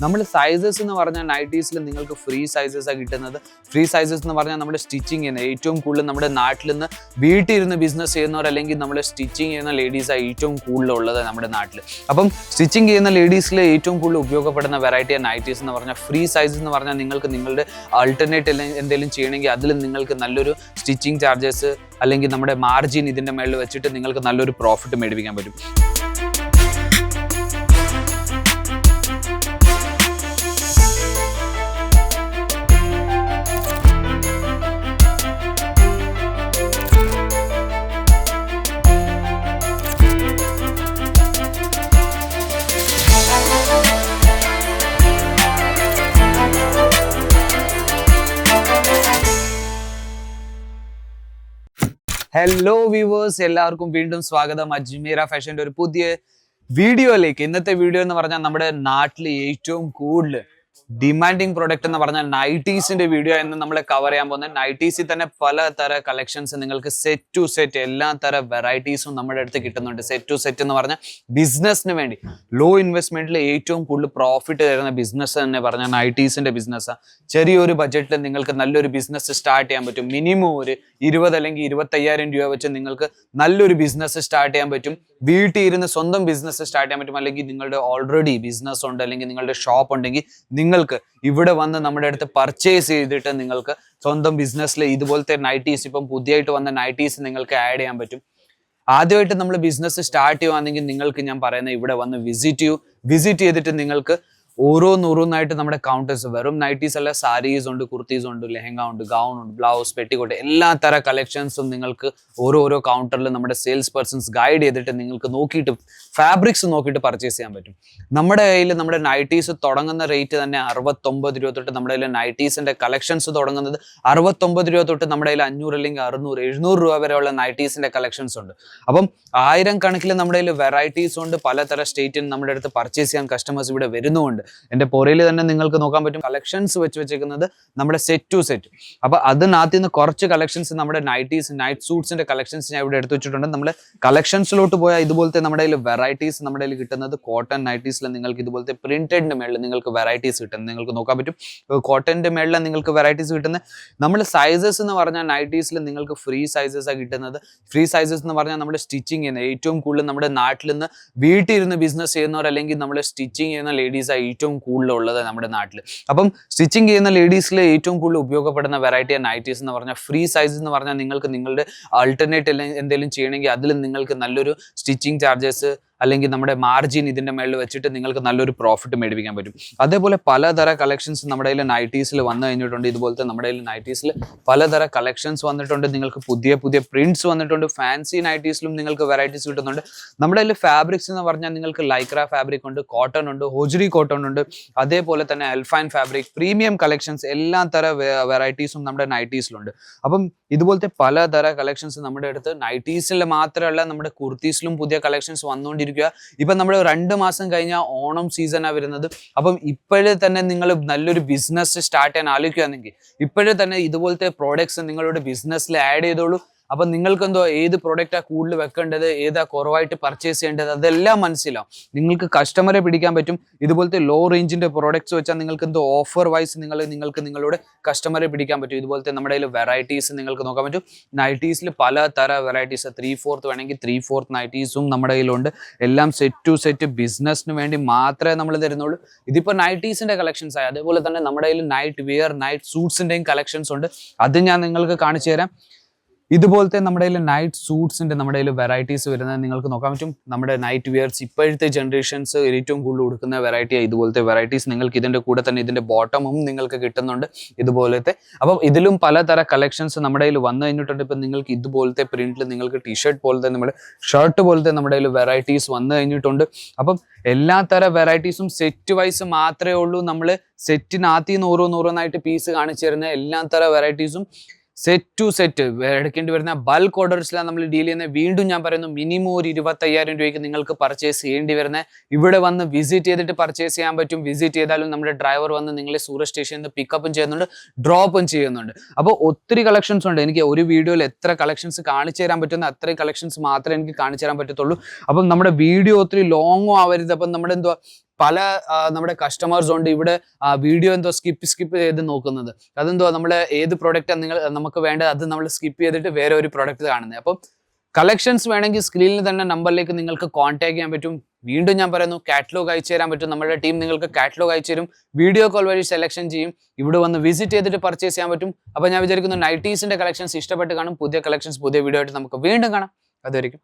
നമ്മൾ സൈസസ് എന്ന് പറഞ്ഞാൽ നൈറ്റീസിൽ നിങ്ങൾക്ക് ഫ്രീ സൈസസാണ് കിട്ടുന്നത്. ഫ്രീ സൈസസ് എന്ന് പറഞ്ഞാൽ നമ്മുടെ സ്റ്റിച്ചിങ് ചെയ്യുന്ന ഏറ്റവും കൂടുതൽ നമ്മുടെ നാട്ടിൽ നിന്ന് വീട്ടിൽ ഇരുന്ന് ബിസിനസ് ചെയ്യുന്നവർ അല്ലെങ്കിൽ നമ്മൾ സ്റ്റിച്ചിങ് ചെയ്യുന്ന ലേഡീസാണ് ഏറ്റവും കൂടുതൽ ഉള്ളത് നമ്മുടെ നാട്ടിൽ അപ്പം സ്റ്റിച്ചിങ് ചെയ്യുന്ന ലേഡീസിൽ ഏറ്റവും കൂടുതൽ ഉപയോഗപ്പെടുന്ന വെറൈറ്റി നൈറ്റീസ് എന്ന് പറഞ്ഞാൽ ഫ്രീ സൈസ് എന്ന് പറഞ്ഞാൽ നിങ്ങൾക്ക് നിങ്ങളുടെ ആൾട്ടർനേറ്റ് എന്തെങ്കിലും ചെയ്യണമെങ്കിൽ അതിൽ നിങ്ങൾക്ക് നല്ലൊരു സ്റ്റിച്ചിങ് ചാർജസ് അല്ലെങ്കിൽ നമ്മുടെ മാർജിൻ ഇതിന്റെ മേളിൽ വെച്ചിട്ട് നിങ്ങൾക്ക് നല്ലൊരു പ്രോഫിറ്റ് മേടിപ്പിക്കാൻ പറ്റും. ഹലോ വ്യൂവേഴ്സ് എല്ലാവർക്കും വീണ്ടും സ്വാഗതം. അജ്മീറ ഫാഷന്റെ ഒരു പുതിയ വീഡിയോയിലേക്ക്. ഇന്നത്തെ വീഡിയോ എന്ന് പറഞ്ഞാൽ നമ്മുടെ നാട്ടിൽ ഏറ്റവും കൂടുതൽ ഡിമാൻഡിങ് പ്രൊഡക്റ്റ് എന്ന് പറഞ്ഞാൽ നൈറ്റീസിന്റെ വീഡിയോ എന്ന് നമ്മൾ കവർ ചെയ്യാൻ പോകുന്നത്. നൈറ്റീസിൽ തന്നെ പലതര കളക്ഷൻസ് നിങ്ങൾക്ക് സെറ്റ് ടു സെറ്റ് എല്ലാ തര വെറൈറ്റീസും നമ്മുടെ അടുത്ത് കിട്ടുന്നുണ്ട്. സെറ്റ് ടു സെറ്റ് എന്ന് പറഞ്ഞാൽ ബിസിനസ്സിന് വേണ്ടി. ലോ ഇൻവെസ്റ്റ്മെന്റിൽ ഏറ്റവും കൂടുതൽ പ്രോഫിറ്റ് തരുന്ന ബിസിനസ് തന്നെ പറഞ്ഞാൽ നൈറ്റീസിന്റെ ബിസിനസ്സാണ് ചെറിയൊരു ബഡ്ജറ്റിൽ നിങ്ങൾക്ക് നല്ലൊരു ബിസിനസ് സ്റ്റാർട്ട് ചെയ്യാൻ പറ്റും. മിനിമം ഒരു ഇരുപത് അല്ലെങ്കിൽ ഇരുപത്തയ്യായിരം രൂപ വെച്ച് നിങ്ങൾക്ക് നല്ലൊരു ബിസിനസ് സ്റ്റാർട്ട് ചെയ്യാൻ പറ്റും. വീട്ടിൽ ഇരുന്ന് സ്വന്തം ബിസിനസ് സ്റ്റാർട്ട് ചെയ്യാൻ പറ്റും. അല്ലെങ്കിൽ നിങ്ങളുടെ ഓൾറെഡി ബിസിനസ് ഉണ്ട് അല്ലെങ്കിൽ നിങ്ങളുടെ ഷോപ്പ് ഉണ്ടെങ്കിൽ നിങ്ങൾക്ക് ഇവിടെ വന്ന് നമ്മുടെ അടുത്ത് പർച്ചേസ് ചെയ്തിട്ട് നിങ്ങൾക്ക് സ്വന്തം ബിസിനസ്സിൽ ഇതുപോലത്തെ നൈറ്റീസ് ഇപ്പം പുതിയതായിട്ട് വന്ന നൈറ്റീസ് നിങ്ങൾക്ക് ആഡ് ചെയ്യാൻ പറ്റും. ആദ്യമായിട്ട് നമ്മൾ ബിസിനസ് സ്റ്റാർട്ട് ചെയ്യുവാണെങ്കിൽ നിങ്ങൾക്ക് ഞാൻ പറയുന്നത് ഇവിടെ വന്ന് വിസിറ്റ് ചെയ്യൂ. വിസിറ്റ് ചെയ്തിട്ട് നിങ്ങൾക്ക് ഓരോന്നോരോന്നായിട്ട് നമ്മുടെ കൗണ്ടേഴ്സ് വെറും നൈറ്റീസ് അല്ല സാരീസ് ഉണ്ട് കുർത്തീസ് ഉണ്ട് ലെഹങ്ക ഉണ്ട് ഗൗൺ ഉണ്ട് ബ്ലൗസ് പെട്ടിക്കോട്ട് എല്ലാ തര കളക്ഷൻസും നിങ്ങൾക്ക് ഓരോ ഓരോ കൗണ്ടറിൽ നമ്മുടെ സെയിൽസ് പേഴ്സൺസ് ഗൈഡ് ചെയ്തിട്ട് നിങ്ങൾക്ക് നോക്കിയിട്ട് ഫാബ്രിക്സ് നോക്കിയിട്ട് പർച്ചേസ് ചെയ്യാൻ പറ്റും. നമ്മുടെ കയ്യിൽ നമ്മുടെ നൈറ്റീസ് തുടങ്ങുന്ന റേറ്റ് തന്നെ അറുപത്തൊമ്പത് രൂപ തൊട്ട് നമ്മുടെ കയ്യിൽ നൈറ്റീസിന്റെ കളക്ഷൻസ് തുടങ്ങുന്നത് അറുപത്തൊമ്പത് രൂപ തൊട്ട് നമ്മുടെ കയ്യിൽ അഞ്ഞൂറ് അല്ലെങ്കിൽ അറുന്നൂറ് എഴുന്നൂറ് രൂപ വരെയുള്ള നൈറ്റീസിന്റെ കളക്ഷൻസ് ഉണ്ട്. അപ്പം ആയിരം കണക്കിൽ നമ്മുടെ കയ്യിൽ വെറൈറ്റീസ് ഉണ്ട് പലതര സ്റ്റേറ്റിൽ നമ്മുടെ അടുത്ത് പർച്ചേസ് ചെയ്യാൻ കസ്റ്റമേഴ്സ് ഇവിടെ വരുന്നുമുണ്ട്. എന്റെ പുറയിൽ തന്നെ നിങ്ങൾക്ക് നോക്കാൻ പറ്റും കളക്ഷൻസ് വെച്ച് വെച്ചേക്കുന്നത് നമ്മുടെ സെറ്റ് ടു സെറ്റ് അപ്പോൾ അതിനകത്ത് നിന്ന് കുറച്ച് കളക്ഷൻസ് നമ്മുടെ നൈറ്റീസ് നൈറ്റ് സൂട്ട്സിന്റെ കളക്ഷൻസ് ഞാൻ ഇവിടെ എടുത്തു വെച്ചിട്ടുണ്ട്. നമ്മൾ കളക്ഷൻസിലോട്ട് പോയാൽ ഇതുപോലത്തെ നമ്മുടെ കയ്യിൽ വെറൈറ്റീസ് നമ്മുടെ കയ്യിൽ കിട്ടുന്നത് കോട്ടൺ നൈറ്റീസിൽ നിങ്ങൾക്ക് ഇതുപോലത്തെ പ്രിന്റഡിന്റെ മേളിൽ നിങ്ങൾക്ക് വെറൈറ്റീസ് കിട്ടുന്നത് നിങ്ങൾക്ക് നോക്കാൻ പറ്റും. കോട്ടന്റെ മേളിൽ നിങ്ങൾക്ക് വെറൈറ്റീസ് കിട്ടുന്നത്. നമ്മൾ സൈസസ് എന്ന് പറഞ്ഞാൽ നൈറ്റീസിൽ നിങ്ങൾക്ക് ഫ്രീ സൈസസ് ആണ് കിട്ടുന്നത്. ഫ്രീ സൈസസ് എന്ന് പറഞ്ഞാൽ നമ്മുടെ സ്റ്റിച്ചിങ് ചെയ്യുന്ന ഏറ്റവും കൂടുതൽ നമ്മുടെ നാട്ടിൽ നിന്ന് വീട്ടിൽ ഇരുന്ന് ബിസിനസ് ചെയ്യുന്നവർ അല്ലെങ്കിൽ നമ്മൾ സ്റ്റിച്ചിങ് ചെയ്യുന്ന ലേഡീസാണ് ഏറ്റവും കൂടുതൽ ഉള്ളത് നമ്മുടെ നാട്ടിൽ അപ്പം സ്റ്റിച്ചിങ് ചെയ്യുന്ന ലേഡീസിൽ ഏറ്റവും കൂടുതൽ ഉപയോഗപ്പെടുന്ന വെറൈറ്റി നൈറ്റീസ് എന്ന് പറഞ്ഞാൽ ഫ്രീ സൈസ് എന്ന് പറഞ്ഞാൽ നിങ്ങൾക്ക് നിങ്ങളുടെ ആൾട്ടർനേറ്റ് എന്തെങ്കിലും ചെയ്യണമെങ്കിൽ അതിൽ നിങ്ങൾക്ക് നല്ലൊരു സ്റ്റിച്ചിങ് ചാർജസ് അല്ലെങ്കിൽ നമ്മുടെ മാർജിൻ ഇതിന്റെ മേളിൽ വെച്ചിട്ട് നിങ്ങൾക്ക് നല്ലൊരു പ്രോഫിറ്റ് മേടിപ്പിക്കാൻ പറ്റും. അതേപോലെ പലതര കളക്ഷൻസ് നമ്മുടെ കയ്യിൽ നൈറ്റീസിൽ വന്നു കഴിഞ്ഞിട്ടുണ്ട്. ഇതുപോലത്തെ നമ്മുടെ കയ്യിൽ നൈറ്റീസിൽ പലതര കളക്ഷൻസ് വന്നിട്ടുണ്ട്. നിങ്ങൾക്ക് പുതിയ പുതിയ പ്രിന്റ്സ് വന്നിട്ടുണ്ട്. ഫാൻസി നൈറ്റീസിലും നിങ്ങൾക്ക് വെറൈറ്റീസ് കിട്ടുന്നുണ്ട്. നമ്മുടെ കയ്യിൽ ഫാബ്രിക്സ് എന്ന് പറഞ്ഞാൽ നിങ്ങൾക്ക് ലൈക്രാ ഫാബ്രിക് ഉണ്ട് കോട്ടൺ ഉണ്ട് ഹോജറി കോട്ടൺ ഉണ്ട്. അതേപോലെ തന്നെ എൽഫൈൻ ഫാബ്രിക് പ്രീമിയം കളക്ഷൻസ് എല്ലാ തര വെറൈറ്റീസും നമ്മുടെ നൈറ്റീസിലുണ്ട് അപ്പം ഇതുപോലത്തെ പലതര കളക്ഷൻസ് നമ്മുടെ അടുത്ത് നൈറ്റീസിൽ മാത്രമല്ല നമ്മുടെ കുർത്തീസിലും പുതിയ കളക്ഷൻസ് വന്നുകൊണ്ടിരിക്കുക. ഇപ്പം നമ്മൾ രണ്ട് മാസം കഴിഞ്ഞാൽ ഓണം സീസണാണ് വരുന്നത്. അപ്പം ഇപ്പോഴേ തന്നെ നിങ്ങൾ നല്ലൊരു ബിസിനസ് സ്റ്റാർട്ട് ചെയ്യാൻ ആലോചിക്കുകയാണെങ്കിൽ ഇപ്പോഴേ തന്നെ ഇതുപോലത്തെ പ്രോഡക്ട്സ് നിങ്ങളുടെ ബിസിനസ്സിൽ ആഡ് ചെയ്തോളൂ. അപ്പം നിങ്ങൾക്ക് എന്തോ ഏത് പ്രോഡക്റ്റാ കൂടുതൽ വെക്കേണ്ടത് ഏതാ കുറവായിട്ട് പർച്ചേസ് ചെയ്യേണ്ടത് അതെല്ലാം മനസ്സിലാവും. നിങ്ങൾക്ക് കസ്റ്റമറെ പിടിക്കാൻ പറ്റും. ഇതുപോലത്തെ ലോ റേഞ്ചിന്റെ പ്രോഡക്ട്സ് വെച്ചാൽ നിങ്ങൾക്ക് എന്തോ ഓഫർ വൈസ് നിങ്ങൾ നിങ്ങൾക്ക് നിങ്ങളുടെ കസ്റ്റമറെ പിടിക്കാൻ പറ്റും. ഇതുപോലത്തെ നമ്മുടെ കയ്യിൽ വെറൈറ്റീസ് നിങ്ങൾക്ക് നോക്കാൻ പറ്റും. നൈറ്റീസിൽ പല തര വെറൈറ്റീസ് ത്രീ ഫോർത്ത് വേണമെങ്കിൽ ത്രീ ഫോർത്ത് നൈറ്റീസും നമ്മുടെ കയ്യിലുണ്ട്. എല്ലാം സെറ്റ് ടു സെറ്റ് ബിസിനസ്സിന് വേണ്ടി മാത്രമേ നമ്മൾ തരുന്നുള്ളൂ. ഇതിപ്പോൾ നൈറ്റീസിന്റെ കളക്ഷൻസ് ആയി. അതേപോലെ തന്നെ നമ്മുടെ കയ്യിൽ നൈറ്റ് വെയർ നൈറ്റ് സൂട്ട്സിന്റെയും കളക്ഷൻസ് ഉണ്ട്. അത് ഞാൻ നിങ്ങൾക്ക് കാണിച്ചു തരാം. ഇതുപോലത്തെ നമ്മുടെ കയ്യിൽ നൈറ്റ് സൂട്ട്സിന്റെ നമ്മുടെ കയ്യിൽ വെറൈറ്റീസ് വരുന്നത് നിങ്ങൾക്ക് നോക്കാൻ പറ്റും. നമ്മുടെ നൈറ്റ് വെയർസ് ഇപ്പോഴത്തെ ജനറേഷൻസ് ഏറ്റവും കൂടുതൽ കൊടുക്കുന്ന വെറൈറ്റി ഇതുപോലത്തെ വെറൈറ്റീസ് നിങ്ങൾക്ക് ഇതിന്റെ കൂടെ തന്നെ ഇതിന്റെ ബോട്ടമും നിങ്ങൾക്ക് കിട്ടുന്നുണ്ട് ഇതുപോലത്തെ. അപ്പം ഇതിലും പലതര കളക്ഷൻസ് നമ്മുടെ കയ്യിൽ വന്നു കഴിഞ്ഞിട്ടുണ്ട്. ഇപ്പം നിങ്ങൾക്ക് ഇതുപോലത്തെ പ്രിന്റിൽ നിങ്ങൾക്ക് ടീഷർട്ട് പോലത്തെ നമ്മുടെ ഷർട്ട് പോലത്തെ നമ്മുടെ കയ്യിൽ വെറൈറ്റീസ് വന്നു കഴിഞ്ഞിട്ടുണ്ട്. അപ്പം എല്ലാ തര വെറൈറ്റീസും സെറ്റ് വൈസ് മാത്രമേ ഉള്ളൂ. നമ്മൾ സെറ്റിനകത്ത് നിന്ന് ഓരോന്നോരോന്നായിട്ട് പീസ് കാണിച്ചു തരുന്ന എല്ലാ തര വെറൈറ്റീസും സെറ്റ് ടു സെറ്റ് എടുക്കേണ്ടി വരുന്ന ബൾക്ക് ഓർഡേഴ്സിലാണ് നമ്മൾ ഡീൽ ചെയ്യുന്നത്. വീണ്ടും ഞാൻ പറയുന്നു മിനിമം ഒരു ഇരുപത്തയ്യായിരം രൂപയ്ക്ക് നിങ്ങൾക്ക് പർച്ചേസ് ചെയ്യേണ്ടി വരുന്നത്. ഇവിടെ വന്ന് വിസിറ്റ് ചെയ്തിട്ട് പർച്ചേസ് ചെയ്യാൻ പറ്റും. വിസിറ്റ് ചെയ്താലും നമ്മുടെ ഡ്രൈവർ വന്ന് നിങ്ങളെ സൂറത്ത് സ്റ്റേഷനിൽ നിന്ന് പിക്കപ്പും ചെയ്യുന്നുണ്ട് ഡ്രോപ്പും ചെയ്യുന്നുണ്ട്. അപ്പോൾ ഒത്തിരി കളക്ഷൻസ് ഉണ്ട്. എനിക്ക് ഒരു വീഡിയോയിൽ എത്ര കളക്ഷൻസ് കാണിച്ചു തരാൻ പറ്റുന്ന അത്രയും കളക്ഷൻസ് മാത്രമേ എനിക്ക് കാണിച്ചു തരാൻ പറ്റത്തുള്ളൂ. അപ്പം നമ്മുടെ വീഡിയോ ഒത്തിരി ലോങ്ങും ആവരുത്. അപ്പം നമ്മുടെ എന്തുവാ പല നമ്മുടെ കസ്റ്റമേഴ്സ് ഉണ്ട് ഇവിടെ വീഡിയോ എന്തോ സ്കിപ്പ് സ്കിപ്പ് ചെയ്ത് നോക്കുന്നത്. അതെന്തോ നമ്മൾ ഏത് പ്രോഡക്റ്റാണ് നിങ്ങൾ നമുക്ക് വേണ്ടത് അത് നമ്മൾ സ്കിപ്പ് ചെയ്തിട്ട് വേറെ ഒരു പ്രോഡക്റ്റ് കാണുന്നത് അപ്പം കളക്ഷൻസ് വേണമെങ്കിൽ സ്ക്രീനിൽ തന്നെ നമ്പറിലേക്ക് നിങ്ങൾക്ക് കോൺടാക്ട് ചെയ്യാൻ പറ്റും. വീണ്ടും ഞാൻ പറയുന്നു കാറ്റലോഗ് അയച്ചു തരാൻ പറ്റും. നമ്മുടെ ടീം നിങ്ങൾക്ക് കാറ്റലോഗ് അയച്ചു തരും. വീഡിയോ കോൾ വഴി സെലക്ഷൻ ചെയ്യും. ഇവിടെ വന്ന് വിസിറ്റ് ചെയ്തിട്ട് പർച്ചേസ് ചെയ്യാൻ പറ്റും. അപ്പോൾ ഞാൻ വിചാരിക്കുന്നു നൈറ്റീസിന്റെ കളക്ഷൻസ് ഇഷ്ടപ്പെട്ട് കാണും. പുതിയ കളക്ഷൻസ് പുതിയ വീഡിയോ ആയിട്ട് നമുക്ക് വീണ്ടും കാണാം. അതുവരെയും